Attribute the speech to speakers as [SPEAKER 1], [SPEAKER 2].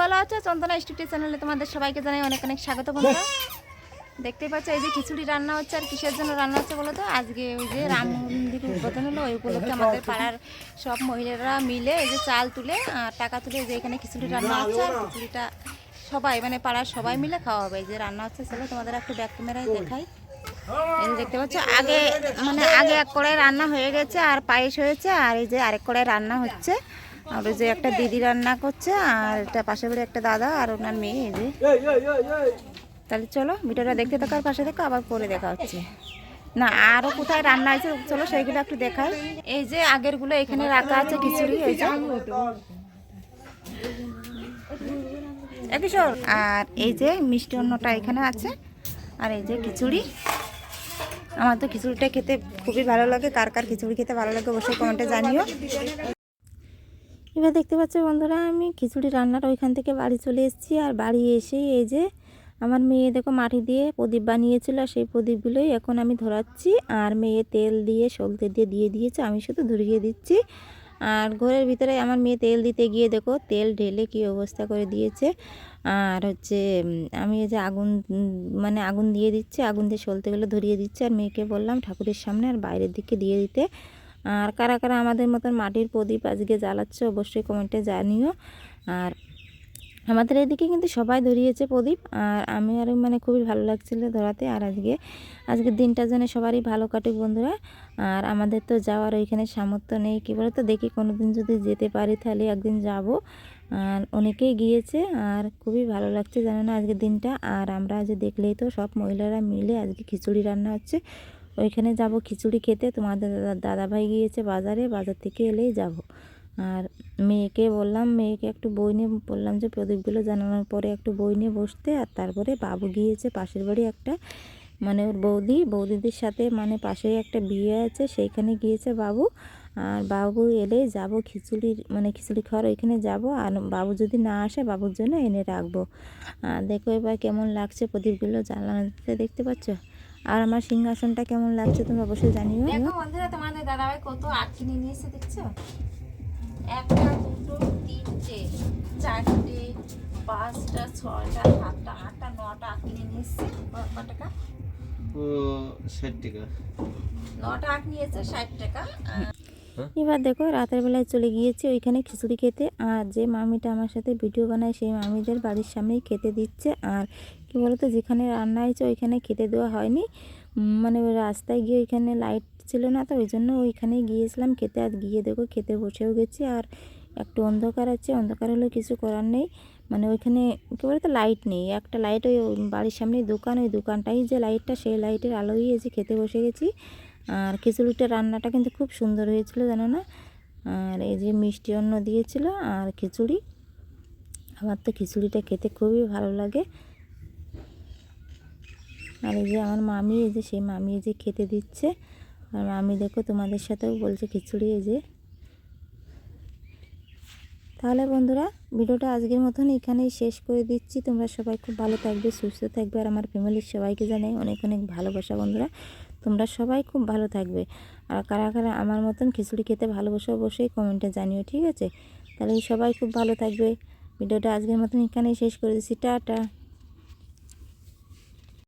[SPEAKER 1] ভালো আছো? চন্দনা স্টুডিও চ্যানেলে তোমাদের সবাইকে জানাই অনেক অনেক স্বাগত বন্ধুরা দেখতেই পাচ্ছ এই যে খিচুড়ি রান্না হচ্ছে আর কিসের জন্য রান্না হচ্ছে বলো তো? আজকে ওই যে রাম মন্দির উদ্বোধন হলো ওই উপলক্ষে আমাদের পাড়ার সব মহিলারা মিলে এই যে চাল তুলে আর টাকা তুলে যে এখানে খিচুড়ি রান্না হচ্ছে আর খিচুড়িটা সবাই মানে পাড়ার সবাই মিলে খাওয়া হবে। এই যে রান্না হচ্ছে চলো তোমাদের একটু ব্যাক ক্যামেরায় দেখাই। এই দেখতে পাচ্ছ আগে মানে আগে এক কড়াই রান্না হয়ে গেছে আর পায়েস হয়েছে আর এই যে আরেক কড়াই রান্না হচ্ছে। আর ওই যে একটা দিদি রান্না করছে আর এটা পাশে বাড়ি একটা দাদা আর ওনার মেয়ে এই যে। তাহলে চলো ভিডিওটা দেখতে থাকার পাশে দেখো আবার পরে দেখা হচ্ছে। না আরও কোথায় রান্না হয়েছে চলো সেইগুলো একটু দেখাই। এই যে আগেরগুলো এখানে রাখা আছে খিচুড়ি এই যে। কিশোর আর এই যে মিষ্টি অন্নটা এখানে আছে আর এই যে খিচুড়ি। আমার তো খিচুড়িটা খেতে খুবই ভালো লাগে কার কার খিচুড়ি খেতে ভালো লাগে অবশ্যই কমেন্টে জানিও। এবার দেখতে পাচ্ছ বন্ধুরা, আমি খিচুড়ি রান্নাটা ওইখান থেকে বাড়ি চলে এসেছি। আর বাড়ি এসে এই যে আমার মেয়ে দেখো মাটি দিয়ে প্রদীপ বানিয়েছিল, আর সেই প্রদীপগুলোই এখন আমি ধরাচ্ছি। আর মেয়ে তেল দিয়ে সলতে দিয়ে দিয়ে দিয়েছে, আমি শুধু ধরিয়ে দিচ্ছি। আর ঘরের ভিতরে আমার মেয়ে তেল দিতে গিয়ে দেখো, তেল ঢেলে কি অবস্থা করে দিয়েছে। আর হচ্ছে আমি এই যে আগুন মানে আগুন দিয়ে দিচ্ছি, আগুন দিয়ে সলতে গেলে ধরিয়ে দিচ্ছি। আর মেয়েকে বললাম ঠাকুরের সামনে আর বাইরের দিকে দিয়ে দিতে। আর কারা কারা আমাদের মতন মাটির প্রদীপ আজকে জ্বালাচ্ছে অবশ্যই কমেন্টে জানিও। আর আমাদের এদিকে কিন্তু সবাই ধরিয়েছে প্রদীপ। আর আমি আরও মানে খুবই ভালো লাগছিল ধরাতে। আর আজকে, আজকের দিনটা যেন সবারই ভালো কাটুক বন্ধুরা। আর আমাদের তো যাওয়ার ওইখানে সামর্থ্য নেই। কী বলতো? দেখি কোনো দিন যদি যেতে পারি তাহলে একদিন যাব। আর অনেকেই গিয়েছে। আর খুবই ভালো লাগছে জানো না আজকের দিনটা। আর আমরা যে দেখলেই তো সব মহিলারা মিলে আজকে খিচুড়ি রান্না হচ্ছে। ওইখানে যাব খিচুড়ি খেতে। তোমাদের দাদা, দাদাভাই গিয়েছে বাজারে, বাজার থেকে এলেই যাব। আর মেয়েকে বললাম, মেয়েকে একটু বই নিয়ে, বললাম যে প্রদীপগুলো জানানোর পরে একটু বই নিয়ে বসতে। আর তারপরে বাবু গিয়েছে পাশের বাড়ি একটা মানে ওর বৌদি। বৌদিদের সাথে মানে পাশেই একটা বিয়ে আছে, সেইখানে গিয়েছে বাবু। আর বাবু এলে যাব খিচুড়ির মানে খিচুড়ি খাওয়ার ওইখানে যাব। আর বাবু যদি না আসে, বাবুর জন্য এনে রাখব। দেখো এবার কেমন লাগছে প্রদীপগুলো জ্বালানোতে, দেখতে পাচ্ছ? আর আমার সিংহাসনটা কেমন লাগছে তুমি অবশ্যই জানিও। দেখো বন্ধুরা তোমাদের দাদাভাই কত আট কিনে নিয়েছে দেখছ? একটা দুটো তিনটে চারটে পাঁচটা ছয়টা সাতটা আটটা নটা আখ কিনে নিয়ে এসছে ক- ক টাকা?
[SPEAKER 2] ও ষাট টাকা।
[SPEAKER 1] নটা আখ নিয়েছে ষাট টাকা।
[SPEAKER 2] হ্যাঁ?
[SPEAKER 1] এবার দেখো রাতের বেলায় চলে গিয়েছি ওইখানে খিচুড়ি খেতে। আর যে মামিটা আমার সাথে ভিডিও বানায় সেই মামিদের বাড়ির সামনেই খেতে দিচ্ছে। আর কি বলতো? যেখানে রান্না হয়েছে ওইখানে খেতে দেওয়া হয়নি। মানে রাস্তায় গিয়ে ওইখানে লাইট ছিল না তো, ওই জন্য ওইখানেই গিয়েছিলাম খেতে। আর গিয়ে দেখো খেতে বসেও গেছি আর একটু অন্ধকার আছে। অন্ধকার হলে কিছু করার নেই। মানে ওইখানে কী বলতো? লাইট নেই। একটা লাইট ওই বাড়ির সামনেই দোকান। ওই দোকানটাই যে লাইটটা সেই লাইটের আলোই এসে খেতে বসে গেছি। আর খিচুড়িটা রান্নাটা কিন্তু খুব সুন্দর হয়েছিল, জানো না? আর এই যে মিষ্টি অন্ন দিয়েছিল আর খিচুড়ি। আমার তো খিচুড়িটা খেতে খুবই ভালো লাগে। আর এই যে আমার মামি, এই যে সেই মামি এই যে খেতে দিচ্ছে। আর মামি দেখো তোমাদের সাথেও বলছে খিচুড়ি, এই যে। তাহলে বন্ধুরা, ভিডিওটা আজকের মতন এখানেই শেষ করে দিচ্ছি। তোমরা সবাই খুব ভালো থাকবে, সুস্থ থাকবে। আর আমার ফ্যামিলির সবাইকে জানাই অনেক অনেক ভালোবাসা বন্ধুরা। তোমরা সবাই খুব ভালো থাকবে। আর কারা কারা আমার মতন খিচুড়ি খেতে ভালোবাসো অবশ্যই কমেন্টে জানিও, ঠিক আছে? তাহলে সবাই খুব ভালো থাকবে। ভিডিওটা আজকের মতন এখানেই শেষ করে দিচ্ছি। টাটা।